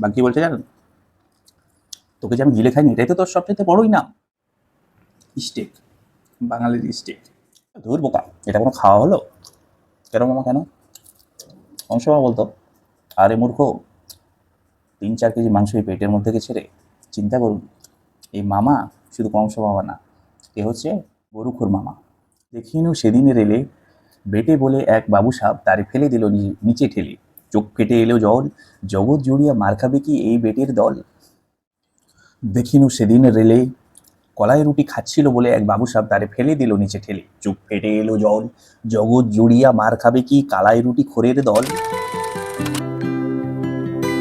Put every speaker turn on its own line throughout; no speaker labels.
বা কি বলছে জানেন? তোকে যে আমি গিলে খাইনি, এটাই তো তোর সবচেয়ে বড়ই নাম স্টেক বাঙালির স্টেক ধুর বোকা, এটা কোনো খাওয়া হলো? কেন মামা, কেন? অংশ মামা বলতো? আরে মূর্খ, তিন চার কেজি মাংস এই পেটের মধ্যে থেকে ছেড়ে চিন্তা করুন, এই মামা শুধু কংস মামা না, এ হচ্ছে গরুখোর মামা। দেখিনু সেদিনের রেলে বেটে বলে এক বাবু সাপ তারে ফেলে দিল নি- নিচে ঠেলে। চোখ কেটে এলো জল। জগৎ জুড়িয়া মার খাবে কি এই বেটের দল? দেখিনু সেদিন রেলে। কলাই রুটি খাচ্ছিল বলে এক বাবু সাহেব তারে ফেলে দিল নিচে ঠেলে। চোখ ফেটে এলো জল। জগৎ জুড়িয়া মার খাবে কি কালাই রুটি খোরের দল?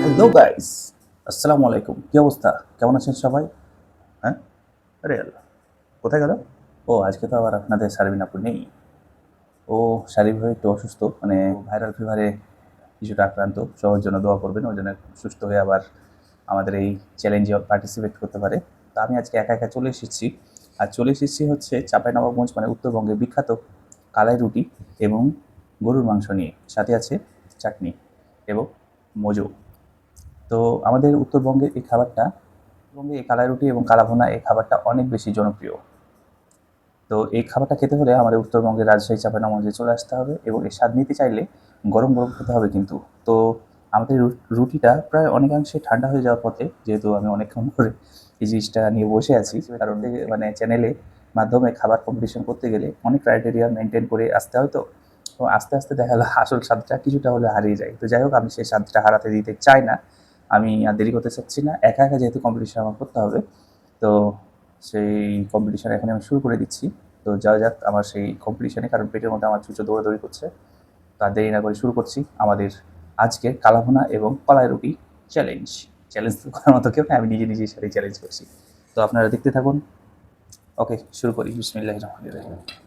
হ্যালো গাইস আসসালামু আলাইকুম। কি অবস্থা? কেমন আছেন সবাই? হ্যাঁ? আরে আল্লাহ, কোথায় গেল? ও, আজকে তো আবার আপনাদের সার্বিন নেই। ও, শারীরিকভাবে একটু অসুস্থ মানে ভাইরাল ফিভারে কিছুটা আক্রান্ত, সবার জন্য দোয়া করবেন, ওই জন্য সুস্থ হয়ে আবার আমাদের এই চ্যালেঞ্জে পার্টিসিপেট করতে পারে। তো আমি আজকে একা একা চলে এসেছি। আর চলে এসেছি হচ্ছে চাঁপাইনবাবগঞ্জ মানে উত্তরবঙ্গে বিখ্যাত কালাই রুটি এবং গরুর মাংস নিয়ে। সাথে আছে চাটনি এবং মোজো। তো আমাদের উত্তরবঙ্গের এই খাবারটা, উত্তরবঙ্গে এই কালাই রুটি এবং কালাভুনা এই খাবারটা অনেক বেশি জনপ্রিয়। তো এই খাবারটা খেতে হলে আমাদের উত্তরবঙ্গের রাজশাহী, চাঁপাইনবাবগঞ্জে চলে আসতে হবে এবং এর স্বাদ নিতে চাইলে গরম গরম খেতে হবে কিন্তু। তো আমাদের রুটিটা প্রায় অনেকাংশে ঠান্ডা হয়ে যাওয়ার পথে যেহেতু আমি অনেকক্ষণ ধরে এই জিনিসটা নিয়ে বসে আছি কারণ মানে চ্যানেলে মাধ্যমে খাবার কম্পিটিশন করতে গেলে অনেক ক্রাইটেরিয়া মেনটেন করে আসতে হয় তো। তো আস্তে আস্তে দেখা গেলো আসল স্বাদটা কিছুটা হলে হারিয়ে যায়। তো যাই হোক, আমি সেই স্বাদটা হারাতে দিতে চাই না। আমি আর দেরি করতে চাচ্ছি না। একা একা যেহেতু কম্পিটিশন আমার করতে হবে, তো সেই কম্পিটিশান এখানে আমি শুরু করে দিচ্ছি। তো যা যাক আমার সেই কম্পিটিশানে কারণ পেটের মধ্যে আমার চুচো দৌড়াদৌড়ি করছে। তা দেরি না করে শুরু করছি আমাদের আজকের কালাভুনা এবং কলাই রুটি চ্যালেঞ্জ চ্যালেঞ্জ করার মতো কেউ আমি নিজে নিজেই সাথে চ্যালেঞ্জ করছি। তো আপনারা দেখতে থাকুন। ওকে শুরু করি। বিসমিল্লাহ রহমান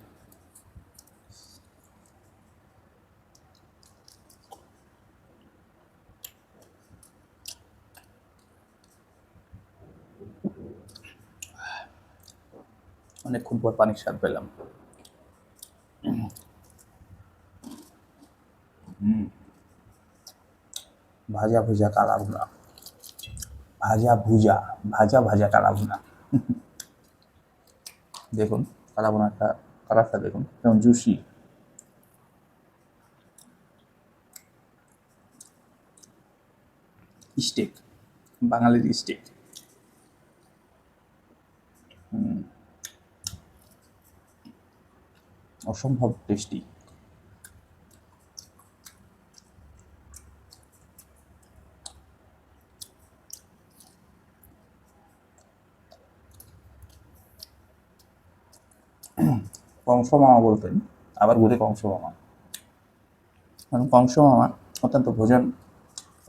অনেকক্ষণ পর পানির স্বাদ পেলাম। ভাজা ভুজা কালা ভুনা। ভাজা ভুজা ভাজা ভাজা কালা ভুনা। দেখুন কালা ভুনাটা কালারটা দেখুন কেমন জুসি। স্টেক বাঙালির স্টেক। হুম। অসম্ভব টেস্টি। কংস মামা বলতেন আবার ঘুরে কংস মামা কারণ কংস মামা অত্যন্ত ভোজন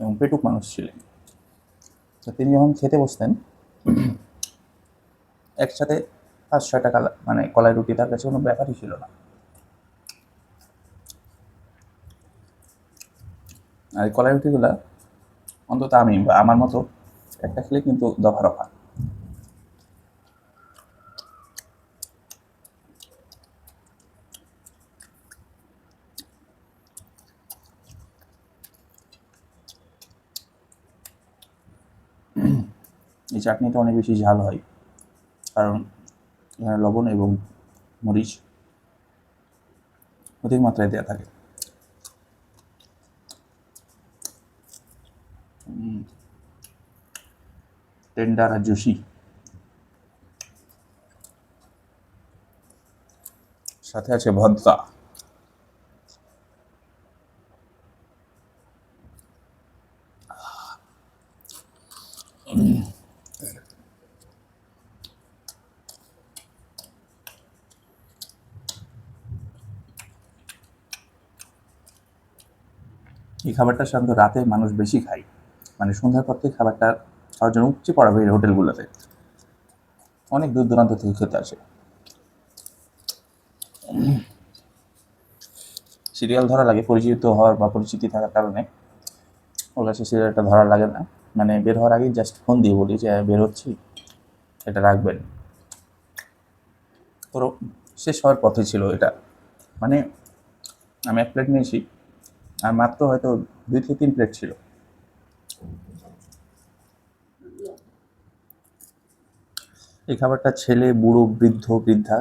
এবং পেটুক মানুষ ছিলেন। তো তিনি যখন খেতে বসতেন, একসাথে পাঁচ ছয়টা কালা মানে কলাই রুটি, তার কাছে কোনো ব্যাপারই ছিল না। আর এই কলাই রুটিগুলা অন্তত আমি বা আমার মতো একটা খেলে কিন্তু দফা রফা এই চাটনিটা অনেক বেশি ঝাল হয়, কারণ এখানে লবণ এবং মরিচ অধিক মাত্রায় দেওয়া থাকে। আর জুসি সাথে আছে ভদ্কা এই খাবারটা সাধারণত রাতে মানুষ বেশি খায়। মানে সন্ধ্যার পর থেকে খাবারটা খাওয়ার জন্য উপচে পড়া এই হোটেলগুলোতে। অনেক দূর দূরান্ত থেকে খেতে আসে। সিরিয়াল ধরা লাগে পরিচিত হওয়ার বা পরিচিতি থাকার কারণে। ওর কাছে সিরিয়ালটা ধরা লাগে না। মানে বের হওয়ার আগেই জাস্ট ফোন দিয়ে বলি যে হ্যাঁ, বের হচ্ছি। এটা রাখবেন। তোর শেষ হওয়ার পথে ছিল এটা। মানে আমি এক প্লেট নিয়েছি আর মাত্র হয়তো দুই থেকে তিন প্লেট ছিল। এই খাবারটা ছেলে, বুড়ো, বৃদ্ধ, বৃদ্ধা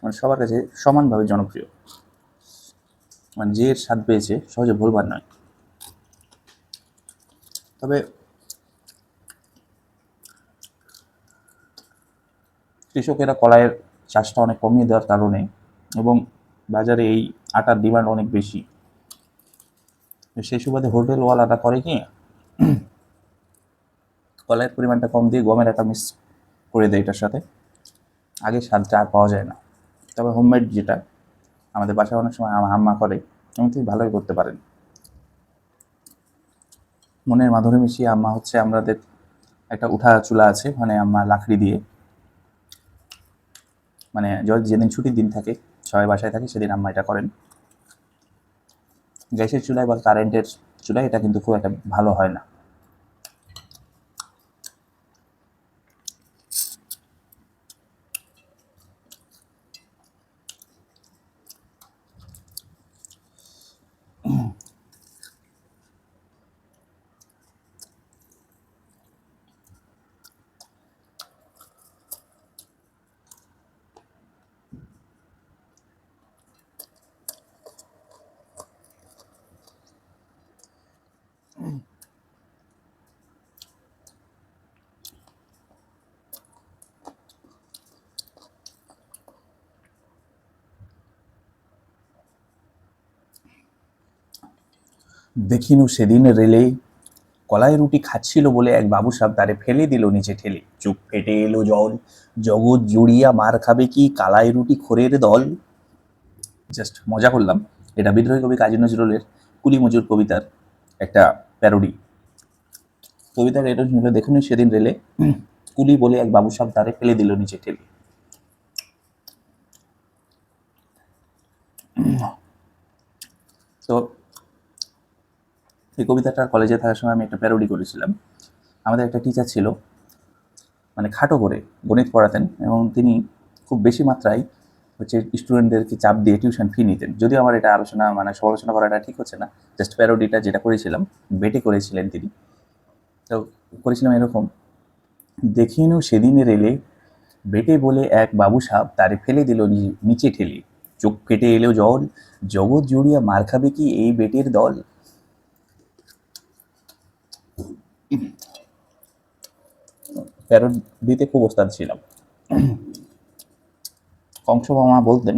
মানে সবার কাছে সমানভাবে জনপ্রিয়। মানে যে এর স্বাদ পেয়েছে সহজে ভুলবার নয়। তবে কৃষকেরা কলাইয়ের চাষটা অনেক কমিয়ে দেওয়ার কারণে এবং বাজারে এই আটার ডিমান্ড অনেক বেশি। সেই সুবাদে হোটেলওয়ালারা করে কি, কলাইয়ের পরিমাণটা কম দিয়ে গমের আটা মিক্স করে দেয় এটার সাথে, আগে স্বাদটা আর পাওয়া যায় না। তবে হোমমেড যেটা, আমাদের বাসায় অনেক সময় আম্মা করে এবং ভালোই করতে পারেন। মনের মাধুরী মিশিয়ে আম্মা হচ্ছে আমাদের একটা উঠা চুলা আছে মানে আম্মা লাকড়ি দিয়ে। মানে যেদিন ছুটির দিন থাকে, সবাই বাসায় থাকে, সেদিন আম্মা এটা করেন। গ্যাসের চুলায় বা কারেন্টের চুলায় এটা কিন্তু খুব একটা ভালো হয় না। দেখিনু সেদিন রেলে কলাই রুটি খাচ্ছিল বলে এক বাবু সাহেব তারে ফেলে দিল নিচে ঠেলে। চুপ ফেটে এলো জল। জগৎ জুড়িয়া মার খাবে কি কালাই রুটি খোরের দল? জাস্ট মজা করলাম। এটা বিদ্রোহী কবি কাজী নজরুলের কুলি মজুর কবিতার একটা প্যারোডি। কবিতার এটা ছিল দেখুন সেদিন রেলে কুলি বলে এক বাবু সাহেব তারে ফেলে দিল নিচে ঠেলে। তো এই কবিতাটা কলেজে থাকার সময় আমি একটা প্যারোডি করেছিলাম। আমাদের একটা টিচার ছিল মানে খাটো করে গণিত পড়াতেন এবং তিনি খুব বেশি মাত্রায় হচ্ছে স্টুডেন্টদেরকে চাপ দিয়ে টিউশন ফি নিতেন। যদিও আমার এটা আলোচনা মানে সমালোচনা করাটা ঠিক হচ্ছে না জাস্ট প্যারোডিটা যেটা করেছিলাম বেটে করেছিলেন তিনি। তো করেছিলাম এরকম, দেখিনু সেদিনে রেলে, বেটে বলে এক বাবু সাপ তারে ফেলে দিল নিচে ঠেলে। চোখ ফেটে এলো জল, জগৎ জুড়িয়া মার খাবে কি এই বেটের দল? প্যারোড দিতে খুব ওস্তাদ ছিলাম। কংস মামা বলতেন,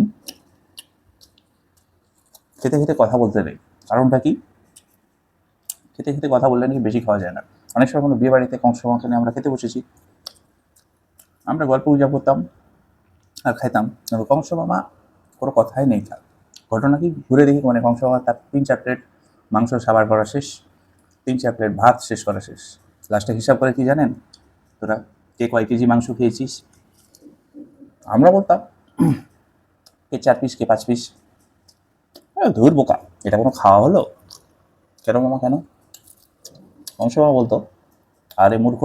খেতে খেতে কথা বলতে নেই। কারণটা কি? খেতে খেতে কথা বললে নাকি বেশি খাওয়া যায় না। অনেক সময় কোনো বিয়ে বাড়িতে কংস মামাকে নিয়ে আমরা খেতে বসেছি। আমরা গল্প উজাব করতাম আর খাইতাম। কিন্তু কংস মামা কোনো কথাই নেই তার। ঘটনা কি? ঘুরে দেখি মানে কংস মামা তার তিন চার প্লেট মাংস সাবার করা শেষ, তিন চার প্লেট ভাত শেষ করা শেষ। লাস্টে হিসাব করে কি জানেন? তোরা কে কয় কেজি মাংস খেয়েছিস? আমরা বলতাম, কে চার পিস কে পাঁচ পিস ধুর বোকা, এটা কোনো খাওয়া হলো? কেন মামা কেন? মামা বলতো, আরে মূর্খ,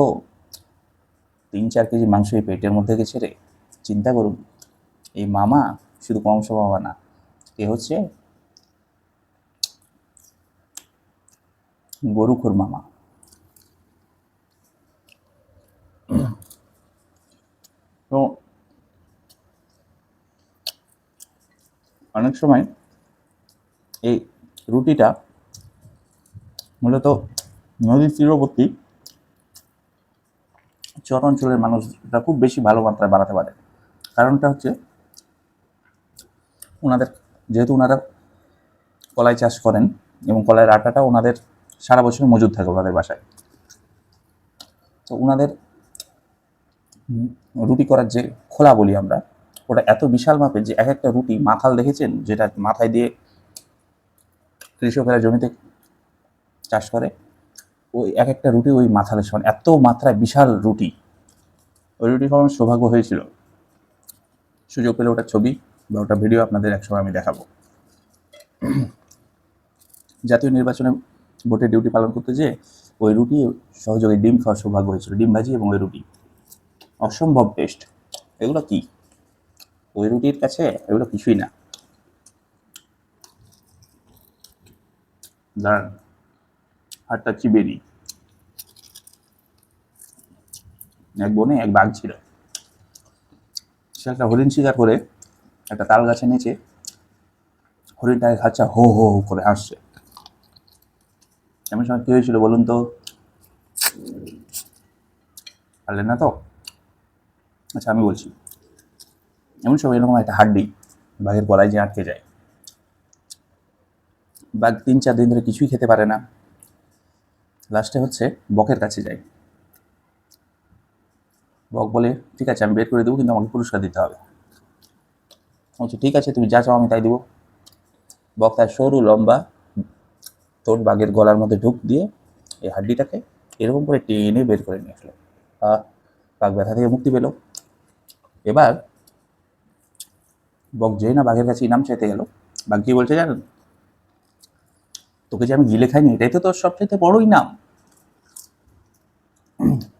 তিন চার কেজি মাংস এই পেটের মধ্যে গেছে রে, চিন্তা করুন। এই মামা শুধু কংস মামা না, এ হচ্ছে গরুখোর মামা। তো অনেক সময় এই রুটিটা মূলত নদীর তীরবর্তী চর অঞ্চলের মানুষরা খুব বেশি ভালো মাত্রায় বানাতে পারে। কারণটা হচ্ছে ওনাদের, যেহেতু ওনারা কলাই চাষ করেন এবং কলাইয়ের আটাটা ওনাদের সারা বছর মজুদ থাকে ওনাদের বাসায়। তো ওনাদের রুটি করার যে খোলা বলি আমরা, ওটা এত বিশাল মাপের যে এক একটা রুটি মাথাল দেখেছেন? যেটা মাথায় দিয়ে কৃষকেরা জমিতে চাষ করে, ওই এক একটা রুটি ওই মাথালের সমান। এত মাত্রায় বিশাল রুটি। ওই রুটি খাওয়ার সৌভাগ্য হয়েছিল। সুযোগ পেলে ওটা ছবি বা ওটা ভিডিও আপনাদের একসময় আমি দেখাবো। জাতীয় নির্বাচনে ভোটের ডিউটি পালন করতে যেয়ে ওই রুটি সহযোগে ডিম খাওয়ার সৌভাগ্য হয়েছিল। ডিম ভাজি এবং ওই রুটি। অসম্ভব টেস্ট এগুলো কি? ওই রুটির কাছে এগুলো কিছুই না। দাঁড়ান হাটটা নিই এক বনে এক বাঘ ছিল। সে একটা হরিণ শিকার করে একটা তাল গাছে নিচে হরিণটাকে খাচ্ছে, হো হো হো করে হাসছে। এমন সময় কী হয়েছিল বলুন তো? পারলেন না তো? আচ্ছা আমি বলছি। এমন সময় এরকম একটা হাড্ডি বাঘের গলায় যে আটকে যায়। বাঘ তিন চার দিন ধরে কিছুই খেতে পারে না। লাস্টে হচ্ছে বকের কাছে যায়। বক বলে, ঠিক আছে, আমি বের করে দেবো, কিন্তু আমাকে পুরস্কার দিতে হবে। বলছি, ঠিক আছে, তুমি যা চাও, আমি তাই দেবো। বক তার সরু, লম্বা তোর বাঘের গলার মধ্যে ঢুক দিয়ে এই হাড্ডিটাকে এরকম করে টেনে বের করে নিয়ে আসলো। বাঘ ব্যথা থেকে মুক্তি পেল। এবার বক যেই না বাঘের কাছে ইনাম চাইতে গেল। বাঘ কি বলছে জানেন? তোকে যে আমি গিলে খাইনি এটাই তো তোর সবচেয়ে বড় ইনাম।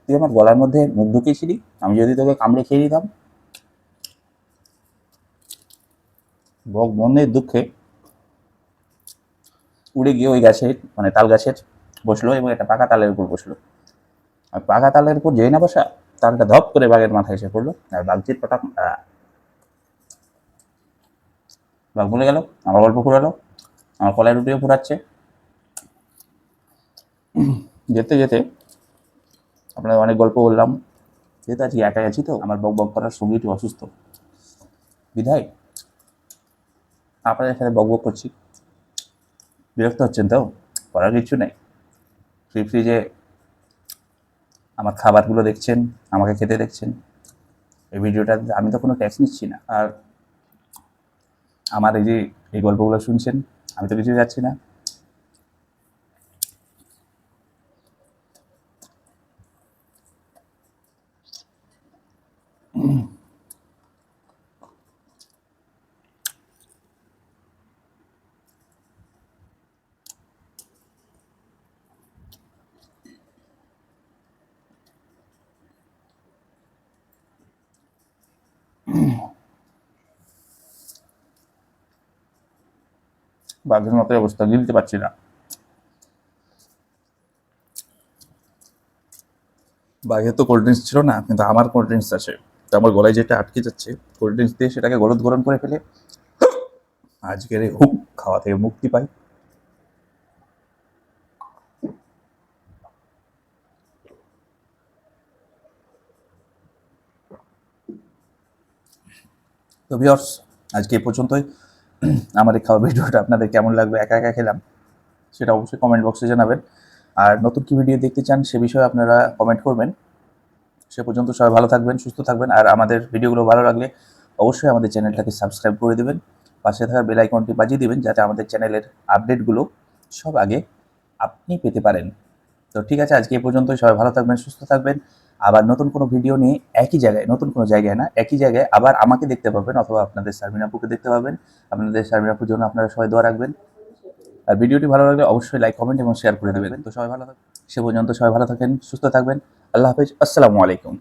তুই আমার গলার মধ্যে মুখ ঢুকিয়েছিলি, আমি যদি তোকে কামড়ে খেয়ে দিতাম বক মনের দুঃখে উড়ে গিয়ে ওই গাছের মানে তাল গাছের বসল এবং একটা পাকা তালের উপর বসল। আর পাকা তালের উপর যেই না বসা তালটা ধপ করে বাঘের মাথায় এসে পড়ল। আর বাঘজির পটাক বাঘ বলে গেল, আমার গল্প ফুরালো, আমার কলাই রুটিও ফুরাচ্ছে। যেতে যেতে আপনাদের অনেক গল্প বললাম। যেহেতু আজকে একাই আছি তো, আমার বক বক করার সঙ্গীটি অসুস্থ। বিধায় আপনাদের সাথে বক বক করছি। বিরক্ত হচ্ছেন তো? করার কিছু নেই। ফ্রি ফ্রিজে আমার খাবারগুলো দেখছেন, আমাকে খেতে দেখছেন। এই ভিডিওটা আমি তো কোনো ট্যাক্স নিচ্ছি না। আর আমার এই যে এই গল্পগুলো শুনছেন, আমি তো কিছু যাচ্ছি না। বাঘের মতো অবস্থা, গিলতে পারছি না। বাঘের তো কোল্ড ড্রিঙ্কস ছিল না, কিন্তু আমার কোল্ড ড্রিঙ্কস আছে। তো আমার গলায় যেটা আটকে যাচ্ছে কোল্ড ড্রিঙ্কস দিয়ে সেটাকে গলদ গরম করে ফেলে। আজকের এই হুক, খাওয়া থেকে মুক্তি পাই। তো ভিওর্স আজকে এই পর্যন্তই। আমার এই খাওয়া ভিডিওটা আপনাদের কেমন লাগবে, একা একা খেলাম, সেটা অবশ্যই কমেন্ট বক্সে জানাবেন। আর নতুন কি ভিডিও দেখতে চান সে বিষয়ে আপনারা কমেন্ট করবেন। সে পর্যন্ত সবাই ভালো থাকবেন, সুস্থ থাকবেন। আর আমাদের ভিডিওগুলো ভালো লাগলে অবশ্যই আমাদের চ্যানেলটাকে সাবস্ক্রাইব করে দেবেন। পাশে থাকা বেল আইকনটি বাজিয়ে দিবেন, যাতে আমাদের চ্যানেলের আপডেটগুলো সব আগে আপনি পেতে পারেন। তো ঠিক আছে, আজকে এই পর্যন্তই। সবাই ভালো থাকবেন, সুস্থ থাকবেন। আবার নতুন কোনো ভিডিও নিয়ে একই জায়গায়, নতুন কোনো জায়গায় না, একই জায়গায় আবার আমাকে দেখতে পাবেন অথবা আপনাদের শারমিনাপুকে দেখতে পাবেন। আপনাদের শারমিনাপুর জন্য আপনারা সবাই দোয়া রাখবেন। আর ভিডিওটি ভালো লাগলে অবশ্যই লাইক কমেন্ট এবং শেয়ার করে দেবেন। তো সবাই ভালো থাকবেন সে পর্যন্ত সবাই ভালো থাকেন, সুস্থ থাকবেন। আল্লাহ হাফিজ, আসসালামু আলাইকুম।